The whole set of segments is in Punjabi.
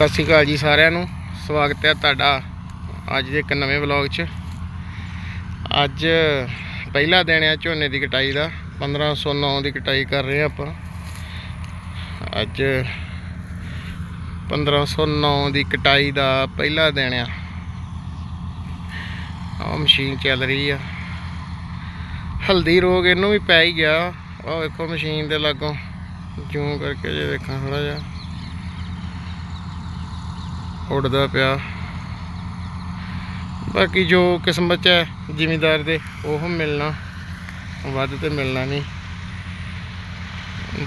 ਸਤਿ ਸ਼੍ਰੀ ਅਕਾਲ ਜੀ ਸਾਰਿਆਂ ਨੂੰ। ਸਵਾਗਤ ਹੈ ਤੁਹਾਡਾ ਅੱਜ ਦੇ ਇੱਕ ਨਵੇਂ ਵਲੌਗ 'ਚ। ਅੱਜ ਪਹਿਲਾ ਦਿਨ ਹੈ ਝੋਨੇ ਦੀ ਕਟਾਈ ਦਾ। 1509 ਦੀ ਕਟਾਈ ਕਰ ਰਹੇ ਹਾਂ ਆਪਾਂ। ਅੱਜ 1509 ਦੀ ਕਟਾਈ ਦਾ ਪਹਿਲਾ ਦਿਨ ਆ। ਆਹ ਮਸ਼ੀਨ ਚੱਲ ਰਹੀ ਆ। ਹਲਦੀ ਰੋਗ ਇਹਨੂੰ ਵੀ ਪੈ ਹੀ ਗਿਆ। ਆਹ ਵੇਖੋ ਮਸ਼ੀਨ ਦੇ ਲਾਗੋਂ। ਜੂਮ ਕਰਕੇ ਜੇ ਵੇਖਾਂ ਥੋੜਾ ਜਿਹਾ। ਉੱਡਦਾ ਪਿਆ। ਬਾਕੀ ਜੋ ਕਿਸਮਤ ਹੈ ਜ਼ਿਮੀਦਾਰ ਦੇ, ਉਹ ਮਿਲਣਾ, ਵੱਧ ਤੇ ਮਿਲਣਾ ਨਹੀਂ।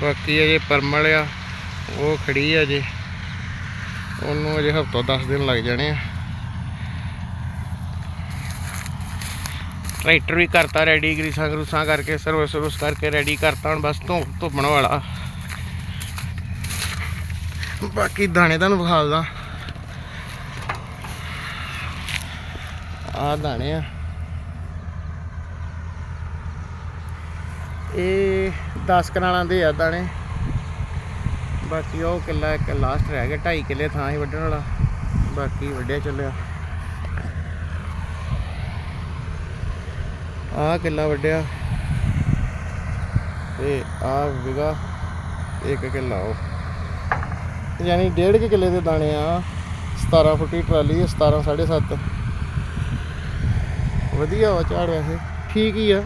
ਬਾਕੀ ਅਜੇ ਪਰਮਲ ਆ, ਉਹ ਖੜੀ ਆ ਜੇ। ਉਹਨੂੰ ਅਜੇ ਹਫਤਾ 10 ਦਿਨ ਲੱਗ ਜਾਣੇ ਆ। ਟਰੈਕਟਰ ਵੀ ਕਰਤਾ ਰੈਡੀ, ਗਰੀਸਾਂ ਗਰੂਸਾਂ ਕਰਕੇ, ਸਰਵਿਸ ਸਰਵਿਸ ਕਰਕੇ ਰੈਡੀ ਕਰਤਾ ਹੁਣ ਬਸ ਧੋ, ਧੁੱਪਣ ਵਾਲਾ। ਬਾਕੀ ਦਾਣੇ ਤੁਹਾਨੂੰ ਵਿਖਾਲਦਾ ਆ ਦਾਣੇ ਆ। ਇਹ 10 ਕਨਾਲਾਂ ਦੇ ਆ ਦਾਣੇ। ਬਾਕੀ ਉਹ ਕਿੱਲਾ ਇੱਕ ਲਾਸਟ ਰਹਿ ਗਿਆ 2.5 ਕਿੱਲੇ ਥਾਂ ਹੀ ਵੱਢਣ ਵਾਲਾ। ਬਾਕੀ ਵੱਢਿਆ ਚੱਲਿਆ। ਆ ਕਿੱਲਾ ਵੱਢਿਆ। ਤੇ ਆ ਵਿਗਾ, ਇੱਕ ਕਿੱਲਾ ਉਹ। ਯਾਨੀ ਡੇਢ ਕੁ ਕਿੱਲੇ ਦੇ ਦਾਣੇ ਆ। 17 ਫੁੱਟੀ ਟਰਾਲੀ ਹੈ 17 7.5 ਵਧੀਆ ਵਾ ਝਾੜ ਵੈਸੇ। ਠੀਕ ਹੀ ਆ।